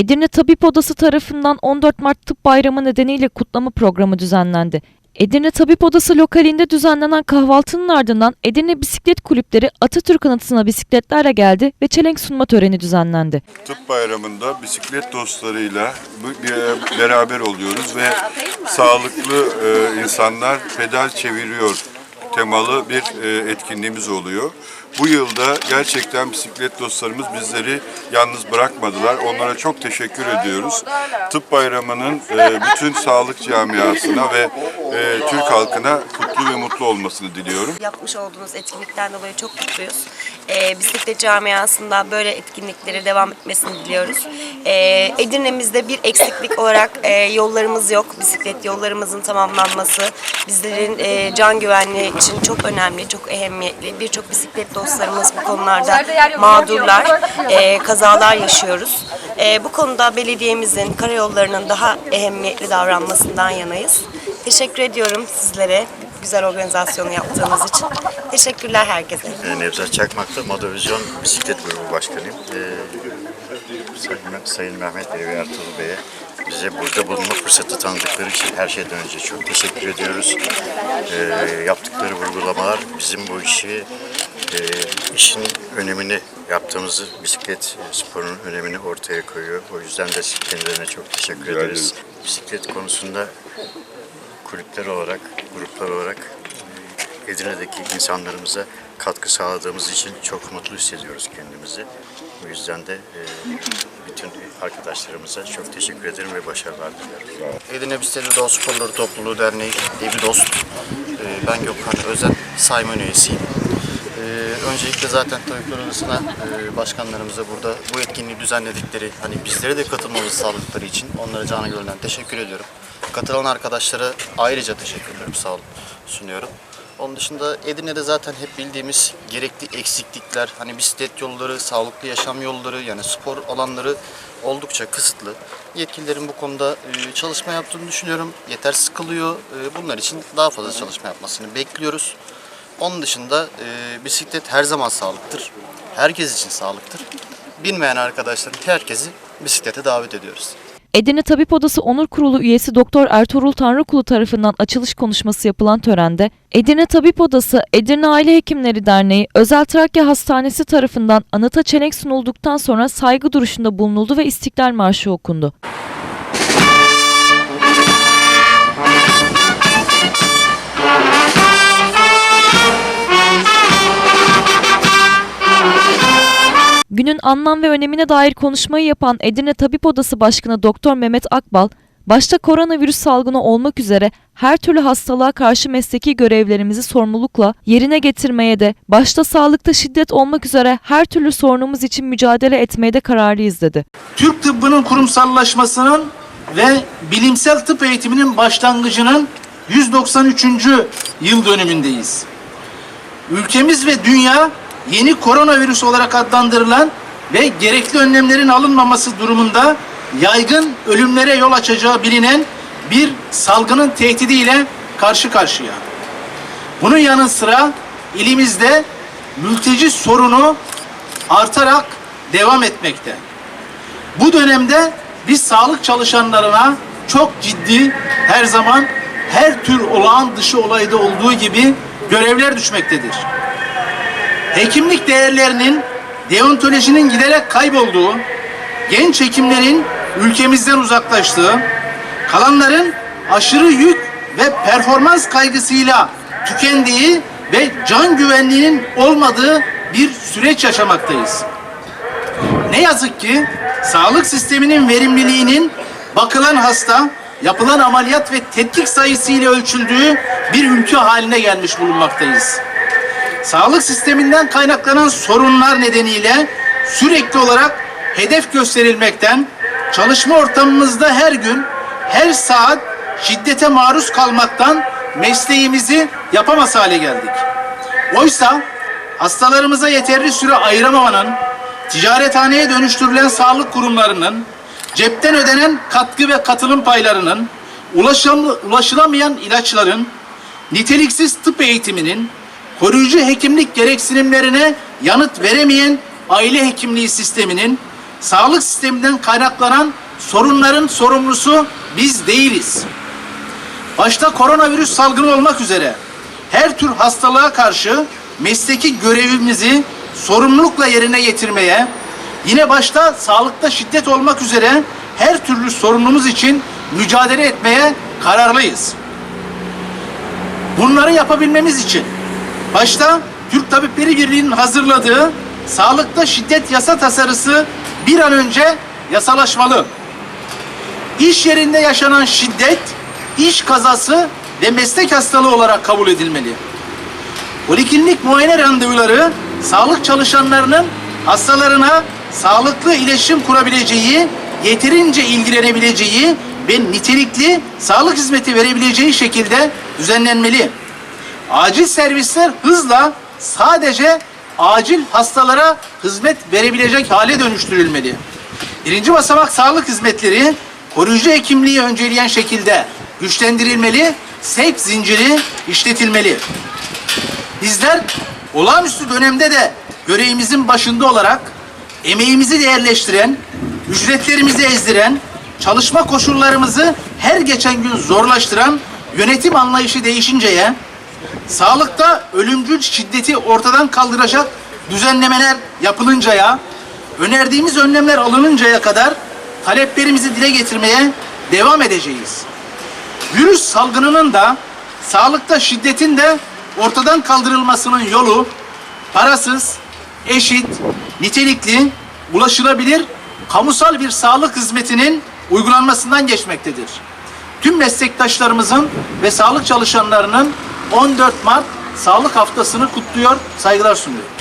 Edirne Tabip Odası tarafından 14 Mart Tıp Bayramı nedeniyle kutlama programı düzenlendi. Edirne Tabip Odası lokalinde düzenlenen kahvaltının ardından Edirne Bisiklet Kulüpleri Atatürk anıtına bisikletlerle geldi ve çelenk sunma töreni düzenlendi. Tıp bayramında bisiklet dostlarıyla bir- beraber oluyoruz ve sağlıklı e, insanlar pedal çeviriyor temalı bir e, etkinliğimiz oluyor. Bu yılda gerçekten bisiklet dostlarımız bizleri yalnız bırakmadılar. Onlara çok teşekkür ediyoruz. Tıp bayramının e, bütün sağlık camiasına ve e, Türk halkına kutlu ve mutlu olmasını diliyorum. Yapmış olduğunuz etkinlikten dolayı çok mutluyuz. Ee, bisiklet camiasında böyle etkinlikleri devam etmesini diliyoruz. Ee, Edirne'mizde bir eksiklik olarak e, yollarımız yok. Bisiklet yollarımızın tamamlanması bizlerin e, can güvenliği için çok önemli, çok ehemmiyetli. Birçok bisiklet dostlarımız bu konularda mağdurlar, e, kazalar yaşıyoruz. E, bu konuda belediyemizin, karayollarının daha ehemmiyetli davranmasından yanayız. Teşekkür ediyorum sizlere güzel organizasyonu yaptığınız için. Teşekkürler herkese. Ee, Nevzat Çakmak'ta Modovizyon Bisiklet Grubu Başkanıyım. Ee, Sayın, Sayın Mehmet Bey ve Ertuğrul Bey'e bize burada bulunma fırsatı tanıdıkları için her şeyden önce çok teşekkür ediyoruz. Ee, yaptıkları vurgulamalar bizim bu işi, e, işin önemini, yaptığımız bisiklet sporunun önemini ortaya koyuyor. O yüzden de kendilerine çok teşekkür ederiz. Bisiklet konusunda kulüpler olarak, gruplar olarak Edirne'deki insanlarımıza katkı sağladığımız için çok mutlu hissediyoruz kendimizi. Bu yüzden de e, bütün arkadaşlarımıza çok teşekkür ederim ve başarılar diliyorum. Edirne Bisiklet Doğa Sporları Topluluğu Derneği Evli Dost. Ee, Ben Gökhan Özen, sayman üyesiyim. Ee, Öncelikle zaten Tabipler Odası'na e, başkanlarımıza burada bu etkinliği düzenledikleri, hani bizlere de katılmamızı sağladıkları için onlara canı gönülden teşekkür ediyorum. Katılan arkadaşlara ayrıca teşekkürlerimi sağ olun sunuyorum. Onun dışında Edirne'de zaten hep bildiğimiz gerekli eksiklikler, hani bisiklet yolları, sağlıklı yaşam yolları, yani spor alanları oldukça kısıtlı. Yetkililerin bu konuda e, çalışma yaptığını düşünüyorum. Yetersiz kılıyor. E, Bunlar için daha fazla çalışma yapmasını bekliyoruz. Onun dışında e, bisiklet her zaman sağlıktır. Herkes için sağlıktır. Bilmeyen arkadaşların herkesi bisiklete davet ediyoruz. Edirne Tabip Odası Onur Kurulu üyesi Doktor Ertuğrul Tanrıkulu tarafından açılış konuşması yapılan törende Edirne Tabip Odası, Edirne Aile Hekimleri Derneği, Özel Trakya Hastanesi tarafından anıta çelenk sunulduktan sonra saygı duruşunda bulunuldu ve İstiklal Marşı okundu. Günün anlam ve önemine dair konuşmayı yapan Edirne Tabip Odası Başkanı Doktor Mehmet Akbal, başta koronavirüs salgını olmak üzere her türlü hastalığa karşı mesleki görevlerimizi sorumlulukla yerine getirmeye de, başta sağlıkta şiddet olmak üzere her türlü sorunumuz için mücadele etmeye de kararlıyız dedi. Türk tıbbının kurumsallaşmasının ve bilimsel tıp eğitiminin başlangıcının 193. yıl dönümündeyiz. Ülkemiz ve dünya yeni koronavirüs olarak adlandırılan ve gerekli önlemlerin alınmaması durumunda yaygın ölümlere yol açacağı bilinen bir salgının tehdidiyle karşı karşıya. Bunun yanı sıra ilimizde mülteci sorunu artarak devam etmekte. Bu dönemde biz sağlık çalışanlarına çok ciddi her zaman her tür olağan dışı olayda olduğu gibi görevler düşmektedir. Hekimlik değerlerinin deontolojinin giderek kaybolduğu, genç hekimlerin ülkemizden uzaklaştığı, kalanların aşırı yük ve performans kaygısıyla tükendiği ve can güvenliğinin olmadığı bir süreç yaşamaktayız. Ne yazık ki sağlık sisteminin verimliliğinin bakılan hasta, yapılan ameliyat ve tetkik sayısıyla ölçüldüğü bir ülke haline gelmiş bulunmaktayız. Sağlık sisteminden kaynaklanan sorunlar nedeniyle sürekli olarak hedef gösterilmekten, çalışma ortamımızda her gün, her saat şiddete maruz kalmaktan mesleğimizi yapamaz hale geldik. Oysa hastalarımıza yeterli süre ayıramamanın, ticarethaneye dönüştürülen sağlık kurumlarının, cepten ödenen katkı ve katılım paylarının, ulaşam, ulaşılamayan ilaçların, niteliksiz tıp eğitiminin, koruyucu hekimlik gereksinimlerine yanıt veremeyen aile hekimliği sisteminin, sağlık sisteminden kaynaklanan sorunların sorumlusu biz değiliz. Başta koronavirüs salgını olmak üzere her tür hastalığa karşı mesleki görevimizi sorumlulukla yerine getirmeye, yine başta sağlıkta şiddet olmak üzere her türlü sorunumuz için mücadele etmeye kararlıyız. Bunları yapabilmemiz için başta Türk Tabipleri Birliği'nin hazırladığı sağlıkta şiddet yasa tasarısı bir an önce yasalaşmalı. İş yerinde yaşanan şiddet, iş kazası ve meslek hastalığı olarak kabul edilmeli. Poliklinik muayene randevuları sağlık çalışanlarının hastalarına sağlıklı iletişim kurabileceği, yeterince ilgilenebileceği ve nitelikli sağlık hizmeti verebileceği şekilde düzenlenmeli. Acil servisler hızla sadece acil hastalara hizmet verebilecek hale dönüştürülmeli. Birinci basamak sağlık hizmetleri koruyucu hekimliği önceleyen şekilde güçlendirilmeli, sevk zinciri işletilmeli. Bizler olağanüstü dönemde de görevimizin başında olarak emeğimizi değerleştiren, ücretlerimizi ezdiren, çalışma koşullarımızı her geçen gün zorlaştıran yönetim anlayışı değişinceye, sağlıkta ölümcül şiddeti ortadan kaldıracak düzenlemeler yapılıncaya, önerdiğimiz önlemler alınıncaya kadar taleplerimizi dile getirmeye devam edeceğiz. Virüs salgınının da sağlıkta şiddetin de ortadan kaldırılmasının yolu parasız, eşit, nitelikli, ulaşılabilir kamusal bir sağlık hizmetinin uygulanmasından geçmektedir. Tüm meslektaşlarımızın ve sağlık çalışanlarının 14 Mart Sağlık Haftası'nı kutluyor, saygılar sunuyorum.